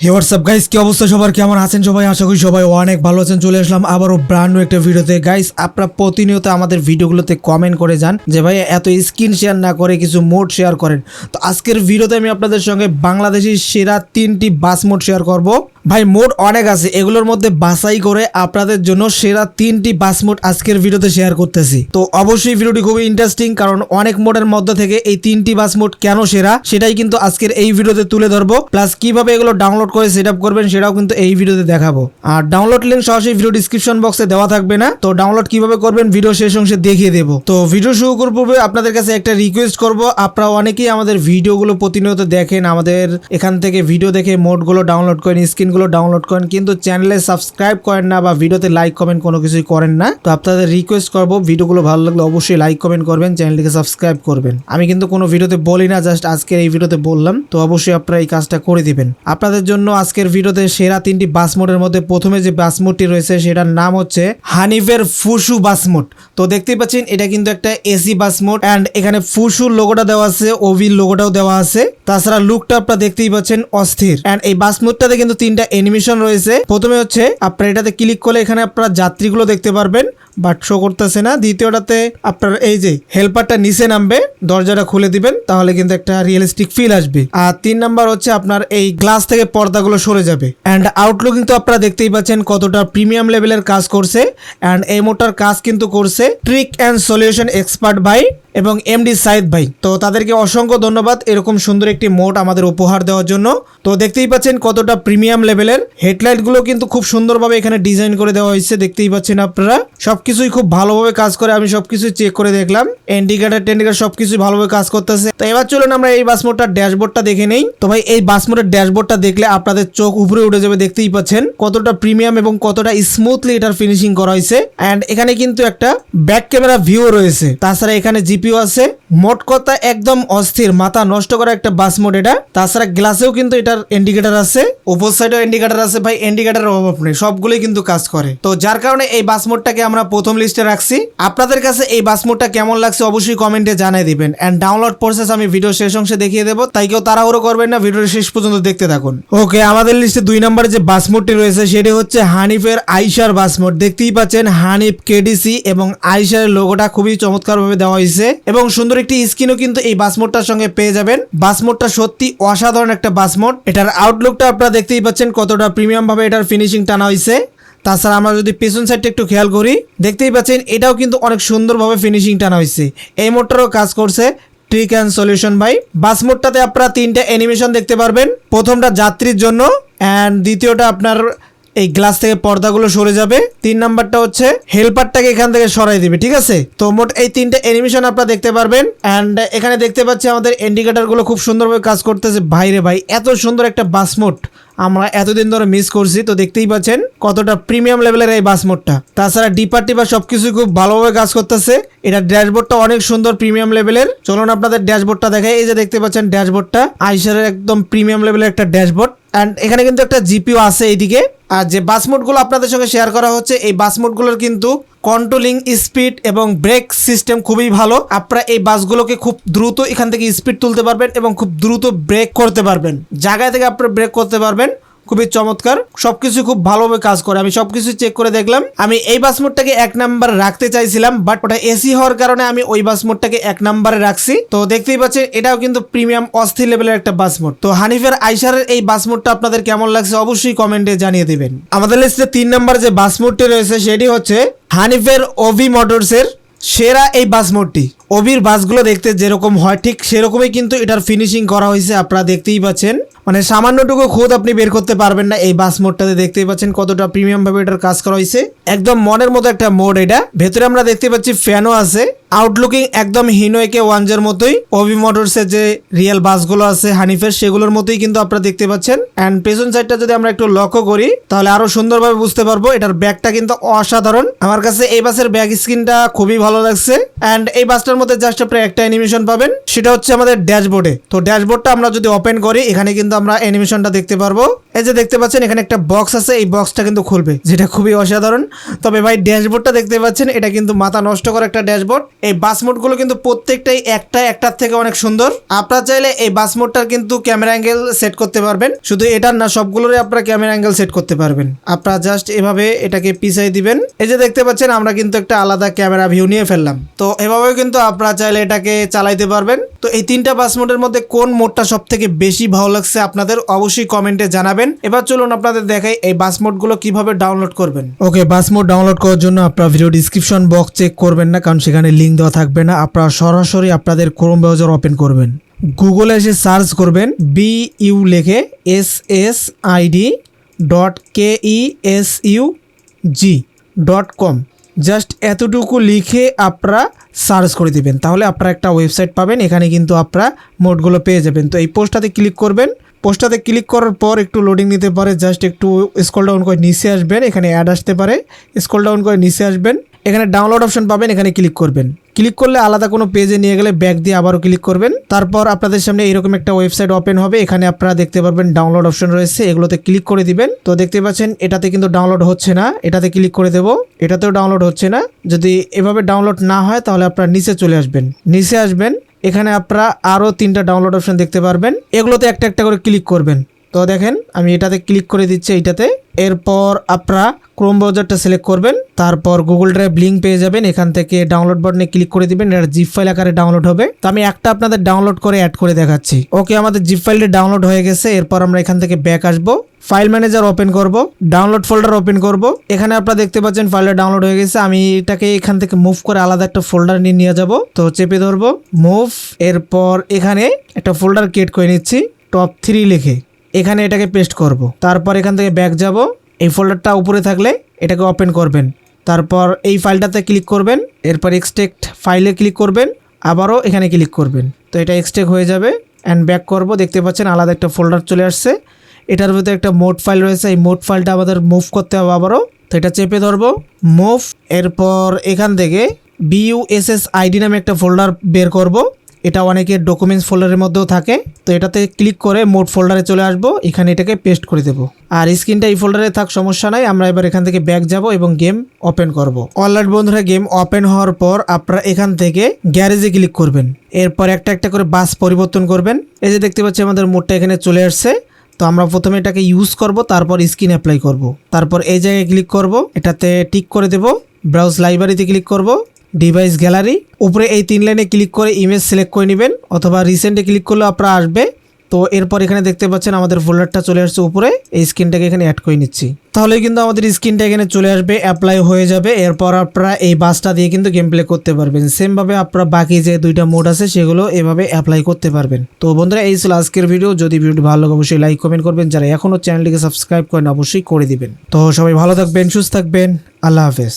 হে WhatsApp guys কি অবস্থা সবার? কেমন আছেন সবাই? আশা করি সবাই অনেক ভালো আছেন। চলে আসলাম আবারও ব্র্যান্ড নিউ একটা ভিডিওতে গাইস আপনারা প্রতিনিয়ত আমাদের ভিডিওগুলোতে কমেন্ট করে যান যে, ভাই, এত স্ক্রিন শেয়ার না করে কিছু মোড শেয়ার করেন। তো আজকের ভিডিওতে আমি আপনাদের সঙ্গে বাংলাদেশের সেরা তিনটি বাস মোড শেয়ার করব। ভাই মোড অনেক আছে। এগুলোর মধ্যে বাছাই করে আপনাদের জন্য সেরা তিনটি বাস মোড আজকের ভিডিওতে শেয়ার করতেছি। তো অবশ্যই ভিডিওটি খুবই ইন্টারেস্টিং কারণ অনেক মোডের মধ্যে থেকে এই তিনটি বাস মোড কেন সেরা, সেটাই কিন্তু আজকের এই ভিডিওতে তুলে ধরবো। প্লাস কীভাবে এগুলো ডাউনলোড করে সেট করবেন, সেটাও কিন্তু এই ভিডিওতে দেখাবো। আর ডাউনলোড লিঙ্ক সরাসরি ভিডিও ডিসক্রিপশন বক্সে দেওয়া থাকবে না। তো ডাউনলোড কীভাবে করবেন ভিডিও শেষ অংশে দেখিয়ে দেবো। তো ভিডিও শুরু করার পূর্বে আপনাদের কাছে একটা রিকোয়েস্ট করব। আপনারা অনেকেই আমাদের ভিডিওগুলো প্রতিনিয়ত দেখেন, আমাদের এখান থেকে ভিডিও দেখে মোডগুলো ডাউনলোড করেন স্ক্রিনগুলো ডাউনলোড করেন, কিন্তু চ্যানেলে সাবস্ক্রাইব করেন না বা ভিডিওতে লাইক কমেন্ট কোনো কিছুই করেন না। তো আপনাদের রিকোয়েস্ট করব, ভিডিওগুলো ভালো লাগলে অবশ্যই লাইক কমেন্ট করবেন চ্যানেলটিকে সাবস্ক্রাইব করবেন। আমি কিন্তু কোনো ভিডিওতে বলি না জাস্ট আজকের এই ভিডিওতে বললাম। তো অবশ্যই আপনারা এই কাজটা করে দিবেন। আপনাদের জন্য আজকের ভিডিওতে সেরা তিনটি বাস মোডের মধ্যে প্রথমে যে বাস মোডটি রয়েছে, সেটার নাম হচ্ছে হানিফের ফুসু বাস মোড তো দেখতেই পাচ্ছেন, এটা কিন্তু একটা এসি বাস মোড অ্যান্ড এখানে ফুসুর লোগোটা দেওয়া আছে, ওভির লোগোটাও দেওয়া আছে। তাছাড়া লুকটা আপনারা দেখতেই পাচ্ছেন অস্থির। অ্যান্ড এই বাস মোডটাতে কিন্তু তিনটা অ্যানিমেশন রয়েছে। প্রথমে হচ্ছে আপনারা এটাতে ক্লিক করলে এখানে আপনারা যাত্রীগুলো দেখতে পারবেন বাট শো করতেছে না। দ্বিতীয়টাতে আপনার এই যে হেল্পারটা নিচে নামবে, দরজাটা খুলে দিবেন, তাহলে কিন্তু একটা রিয়েলিস্টিক ফিল আসবে। আর তিন নাম্বার হচ্ছে আপনার এই গ্লাস থেকে পর্দাগুলো সরে যাবে। অ্যান্ড আউটলুক কিন্তু আপনারা দেখতেই পাচ্ছেন কতটা প্রিমিয়াম লেভেলের কাজ করছে। অ্যান্ড এই মোটার কাজ কিন্তু করছে ট্রিক অ্যান্ড সলিউশন এক্সপার্ট ভাই এবং এমডি সাইদ ভাই, তো তাদেরকে অসংখ্য ধন্যবাদ এরকম সুন্দর একটি মোট আমাদের উপহার দেওয়ার জন্য। তো দেখতেই পাচ্ছেন কতটা প্রিমিয়াম লেভেলের হেডলাইটগুলো কিন্তু খুব সুন্দরভাবে এখানে ডিজাইন করে দেওয়া হয়েছে, দেখতেই পাচ্ছেন আপনারা। সবকিছুই খুব ভালোভাবে কাজ করে, আমি সবকিছু চেক করে দেখলাম। ইন্ডিকেটার টেন্ডিকেটার সবকিছুই ভালোভাবে কাজ করতেছে। তো এবার চলুন আমরা এই বাস মোডটার ড্যাশবোর্ডটা দেখে নেই। তো ভাই, এই বাস মোডের ড্যাশবোর্ডটা দেখলে আপনাদের চোখ উপরে উঠে যাবে, দেখতেই পাচ্ছেন কতটা প্রিমিয়াম এবং কতটা স্মুথলি এটার ফিনিশিং করা হয়েছে। অ্যান্ড এখানে কিন্তু একটা ব্যাক ক্যামেরা ভিউ রয়েছে। তাছাড়া এখানে জিপিও আছে, মোট কথা একদম অস্থির, মাথা নষ্ট করা একটা বাস মোড এটা। তাছাড়া গ্লাসেও কিন্তু এটার ইন্ডিকেটর আছে, উপর সাইডেও ইন্ডিকেটার আছে, ভাই ইন্ডিকেটরের অভাব নেই, সবগুলোই কিন্তু কাজ করে। তো যার কারণে এই বাস মোডটাকে আমরা প্রথম লিস্টে রাখছি। আপনাদের কাছে এই বাস মোডটা কেমন লাগছে অবশ্যই কমেন্টে জানিয়ে দিবেন। এন্ড ডাউনলোড প্রসেস আমি ভিডিও শেষ অংশে দেখিয়ে দেবো, তাই কেউ তাড়াহুড়ো করবেন না ভিডিওর শেষ পর্যন্ত দেখতে থাকুন। ওকে আমাদের লিস্টে দুই নম্বরে যে বাস মোডটি রয়েছে, সেটি হচ্ছে হানিফের আইসার বাস মোড। দেখতেই পাচ্ছেন হানিফ কেডিসি এবং আইসারের লোগোটা খুবই চমৎকারভাবে দেওয়া হয়েছে। এবং সুন্দর একটি স্ক্রিনও কিন্তু এই বাস মোডটার সঙ্গে পেয়ে যাবেন। বাস মোডটা সত্যি অসাধারণ একটা বাস মোড এটার আউটলুকটা আপনারা দেখতেই পাচ্ছেন কতটা প্রিমিয়াম ভাবে এটার ফিনিশিং টানা হয়েছে তাছাড়া আমরা যদি পেছন সাইডটা একটু খেয়াল করি, দেখতেই পাচ্ছেন এটাও কিন্তু অনেক সুন্দরভাবে ফিনিশিং টানা হয়েছে এই মোডটারও কাজ করছে ট্রিক অ্যান্ড সলিউশন ভাই। বাস মোডটাতে আপনারা তিনটা অ্যানিমেশন দেখতে পারবেন। প্রথমটা যাত্রীর জন্য অ্যান্ড দ্বিতীয়টা আপনার এই গ্লাস থেকে পর্দাগুলো সরে যাবে। তিন নাম্বারটা হচ্ছে হেল্পারটাকে এখান থেকে সরাই দিবে, ঠিক আছে? তো মোট এই তিনটে অ্যানিমেশন আপনারা দেখতে পারবেন। অ্যান্ড এখানে দেখতে পাচ্ছি আমাদের ইন্ডিকেটারগুলো খুব সুন্দরভাবে কাজ করতেছে। ভাইরে ভাই, এত সুন্দর একটা বাস মোড আমরা এতদিন ধরে মিস করছি, তো দেখতেই পাচ্ছেন কতটা প্রিমিয়াম লেভেলের এই বাস মোডটা। তাছাড়া ডিপার টিপার সবকিছু খুব ভালোভাবে কাজ করতেছে। এটা ড্যাশবোর্ডটা অনেক সুন্দর প্রিমিয়াম লেভেলের চলুন আপনাদের ড্যাশবোর্ডটা দেখাই। এই যে দেখতে পাচ্ছেন ড্যাশবোর্ডটা আইসারের একদম প্রিমিয়াম লেভেলের একটা ড্যাশবোর্ড অ্যান্ড এখানে কিন্তু একটা জিপিও আছে এইদিকে। আর যে বাস মোডগুলো আপনাদের সঙ্গে শেয়ার করা হচ্ছে, এই বাস মোডগুলোর কিন্তু কন্ট্রোলিং স্পিড এবং ব্রেক সিস্টেম খুবই ভালো। আপনারা এই বাসগুলোকে খুব দ্রুত এখান থেকে স্পিড তুলতে পারবেন এবং খুব দ্রুত ব্রেক করতে পারবেন। জায়গায় থেকে আপনারা ব্রেক করতে পারবেন। খুবই চমৎকার। সবকিছু খুব ভালোভাবে কাজ করে। আমি সবকিছু চেক করে দেখলাম। আমি এই বাস মোডটাকে এক নাম্বার রাখতে চাইছিলাম বাট ওটা এসি হওয়ার কারণে আমি ওই বাস মোডটাকে এক নাম্বারে রাখছি। তো দেখতেই পাচ্ছেন, এটাও কিন্তু প্রিমিয়াম অস্থির লেভেলের একটা বাস মোড তো হানিফের আইসারের এই বাস মোডটা আপনাদের কেমন লাগছে অবশ্যই কমেন্টে জানিয়ে দিবেন। আমাদের লিস্টে তিন নাম্বার যে বাস মোডটি রয়েছে, সেটি হচ্ছে হানিফের ওভি মোটরসের সেরা এই বাস মোডটি ওবির বাসগুলো দেখতে যেরকম হয়, ঠিক সেরকমই কিন্তু এটার ফিনিশিং করা হয়েছে, আপনারা দেখতেই পাচ্ছেন। মানে সামান্যটুকু খোদ আপনি বের করতে পারবেন না এই বাস মোডটাতে দেখতেই পাচ্ছেন কতটা প্রিমিয়াম ভাবে এটার কাজ করা হয়েছে। একদম মনের মতো একটা মোড এটা। ভেতরে আমরা দেখতে পাচ্ছি ফ্যানও আছে। আউটলুকিং একদম হিনোয়েকে ওয়ানজের মতোই। ওভি মোটরসের যে রিয়েল বাসগুলো আছে, হানিফের সেগুলোর মতোই কিন্তু আপনারা দেখতে পাচ্ছেন। অ্যান্ড পেছন সাইডটা যদি আমরা একটু লক্ষ্য করি, তাহলে আরও সুন্দরভাবে বুঝতে পারব এটার ব্যাগটা কিন্তু অসাধারণ। আমার কাছে এই বাসের ব্যাগ স্ক্রিনটা খুবই ভালো লাগছে। অ্যান্ড এই বাসটার মধ্যে জাস্ট আপনি একটা অ্যানিমেশন পাবেন। সেটা হচ্ছে আমাদের ড্যাশবোর্ডে। তো ড্যাশবোর্ডটা আমরা যদি ওপেন করি, এখানে কিন্তু আমরা অ্যানিমেশনটা দেখতে পারব। এই যে দেখতে পাচ্ছেন, এখানে একটা বক্স আছে, এই বক্সটা কিন্তু খুলবে, যেটা খুবই অসাধারণ। তবে ভাই, ড্যাশবোর্ডটা দেখতে পাচ্ছেন, এটা কিন্তু মাথা নষ্ট করা একটা ড্যাশবোর্ড। এই বাস মোডগুলো কিন্তু প্রত্যেকটাই একটা একটার থেকে অনেক সুন্দর। আপনারা চাইলে এই বাস মোডটার কিন্তু ক্যামেরা অ্যাঙ্গেল সেট করতে পারবেন। শুধু এটার না, সবগুলোরই আপনারা ক্যামেরা অ্যাঙ্গেল সেট করতে পারবেন। আপনারা জাস্ট এভাবে এটাকে পিছাই দিবেন। এই যে দেখতে পাচ্ছেন, আমরা কিন্তু একটা আলাদা ক্যামেরা ভিউ নিয়ে ফেললাম। তো এভাবেও কিন্তু আপনারা চাইলে এটাকে চালাইতে পারবেন। তো এই তিনটা বাস মোডের মধ্যে কোন মোডটা সব থেকে বেশি ভালো লাগছে আপনাদের অবশ্যই কমেন্টে জানাবেন। এবার চলুন আপনাদের দেখাই এই বাস মোডগুলো কীভাবে ডাউনলোড করবেন। ওকে, বাস মোড ডাউনলোড করার জন্য আপনারা ভিডিও ডিসক্রিপশন বক্স চেক করবেন না, কারণ সেখানে লিঙ্ক দেওয়া থাকবে না। আপনারা সরাসরি আপনাদের ক্রোম ব্রাউজার ওপেন করবেন। গুগলে এসে সার্চ করবেন বি ইউ লেখে S S ID dot K E S U G dot com just এতটুকু লিখে আপনারা সার্চ করে দিবেন। তাহলে আপনারা একটা ওয়েবসাইট পাবেন, এখানে কিন্তু আপনারা মোডগুলো পেয়ে যাবেন। তো এই পোস্টটাতে ক্লিক করবেন পোস্টটাতে ক্লিক করার পর একটু লোডিং নিতে পারে জাস্ট একটু স্ক্রল ডাউন করে নিচে আসবেন, এখানে অ্যাড আসতে পারে স্ক্রল ডাউন করে নিচে আসবেন, এখানে ডাউনলোড অপশন পাবেন, এখানে ক্লিক করবেন। ক্লিক করলে আলাদা কোনো পেজে নিয়ে গেলে ব্যাক দিয়ে আবারও ক্লিক করবেন। তারপর আপনাদের সামনে এরকম একটা ওয়েবসাইট ওপেন হবে, এখানে আপনারা দেখতে পারবেন ডাউনলোড অপশন রয়েছে, এগুলোতে ক্লিক করে দিবেন। তো দেখতে পাচ্ছেন, এটাতে কিন্তু ডাউনলোড হচ্ছে না, এটাতে ক্লিক করে দেবো, এটাতেও ডাউনলোড হচ্ছে না। যদি এভাবে ডাউনলোড না হয়, তাহলে আপনারা নিচে চলে আসবেন, নিচে আসবেন এখানে আপনারা আরও তিনটা ডাউনলোড অপশন দেখতে পারবেন। এগুলোতে একটা একটা করে ক্লিক করবেন। তো দেখেন, আমি এটাতে ক্লিক করে দিচ্ছি এইটাতে। এরপর আপনারা ক্রোম ব্রাউজারটা সিলেক্ট করবেন। তারপর গুগল ড্রাইভ লিঙ্ক পেয়ে যাবেন। এখান থেকে ডাউনলোড বাটনে ক্লিক করে দিবেন। এটা জিপ ফাইল আকারে ডাউনলোড হবে। তো আমি একটা আপনাদের ডাউনলোড করে অ্যাড করে দেখাচ্ছি। ওকে আমাদের জিপ ফাইলটা ডাউনলোড হয়ে গেছে। এরপর আমরা এখান থেকে ব্যাক আসব। ফাইল ম্যানেজার ওপেন করব, ডাউনলোড ফোল্ডার ওপেন করব। এখানে আপনারা দেখতে পাচ্ছেন ফাইলটা ডাউনলোড হয়ে গেছে। আমি এটাকে এখান থেকে মুভ করে আলাদা একটা ফোল্ডার নিয়ে নিয়ে যাব। তো চেপে ধরবো, মুভ, এরপর এখানে একটা ফোল্ডার ক্রিয়েট করে নিচ্ছি, টপ থ্রি লিখে। এখানে এটাকে পেস্ট করব। তারপর এখান থেকে ব্যাক যাব। এই ফোল্ডারটা উপরে থাকলে এটাকে ওপেন করবেন। তারপর এই ফাইলটাতে ক্লিক করবেন। এরপর এক্সটেক্ট ফাইলে ক্লিক করবেন। আবারও এখানে ক্লিক করবেন। তো এটা এক্সটেক হয়ে যাবে। অ্যান্ড ব্যাক করব। দেখতে পাচ্ছেন আলাদা একটা ফোল্ডার চলে আসছে। এটার ভিতরে একটা মোড ফাইল রয়েছে। এই মোড ফাইলটা আমাদের মুভ করতে হবে আবারও। তো এটা চেপে ধরবো। মুভ এরপর এখান থেকে বিইউএসএস আইডি নামে একটা ফোল্ডার বের করব। এটা অনেকের ডকুমেন্টস ফোল্ডারের মধ্যেও থাকে। তো এটাতে ক্লিক করে মোড ফোল্ডারে চলে আসব। এখানে এটাকে পেস্ট করে দেবো। আর স্ক্রিনটা এই ফোল্ডারে থাক, সমস্যা নাই। আমরা এবার এখান থেকে ব্যাক যাব এবং গেম ওপেন করব। অলরাইট বন্ধুরা গেম ওপেন হওয়ার পর আপনারা এখান থেকে গ্যারেজে ক্লিক করবেন। এরপর একটা একটা করে বাস পরিবর্তন করবেন। এই যে দেখতে পাচ্ছি, আমাদের মোডটা এখানে চলে আসছে। তো আমরা প্রথমে এটাকে ইউজ করব, তারপর স্ক্রিন অ্যাপ্লাই করব। তারপর এই জায়গায় ক্লিক করব, এটাতে টিক করে দেব ব্রাউজ লাইব্রেরিতে ক্লিক করব ডিভাইস গ্যালারি উপরে এই তিন লাইনে ক্লিক করে ইমেজ সিলেক্ট করে নেবেন, অথবা রিসেন্টে ক্লিক করলে আপনারা আসবে। তো এরপর এখানে দেখতে পাচ্ছেন আমাদের ফোল্ডারটা চলে আসছে উপরে। এই স্ক্রিনটাকে এখানে অ্যাড করে নিচ্ছি। তাহলে কিন্তু আমাদের স্ক্রিনটা এখানে চলে আসবে অ্যাপ্লাই হয়ে যাবে। এরপর আপনারা এই বাসটা দিয়ে কিন্তু গেম প্লে করতে পারবেন। সেমভাবে আপনারা বাকি যে দুইটা মোড আছে, সেগুলো এভাবে অ্যাপ্লাই করতে পারবেন। তো বন্ধুরা, এই ছিল আজকের ভিডিও যদি ভিডিওটি ভালো লাগে, অবশ্যই লাইক কমেন্ট করবেন। যারা এখনও চ্যানেলটিকে সাবস্ক্রাইব করেন, অবশ্যই করে দিবেন। তো সবাই ভালো থাকবেন, সুস্থ থাকবেন। আল্লাহ হাফেজ।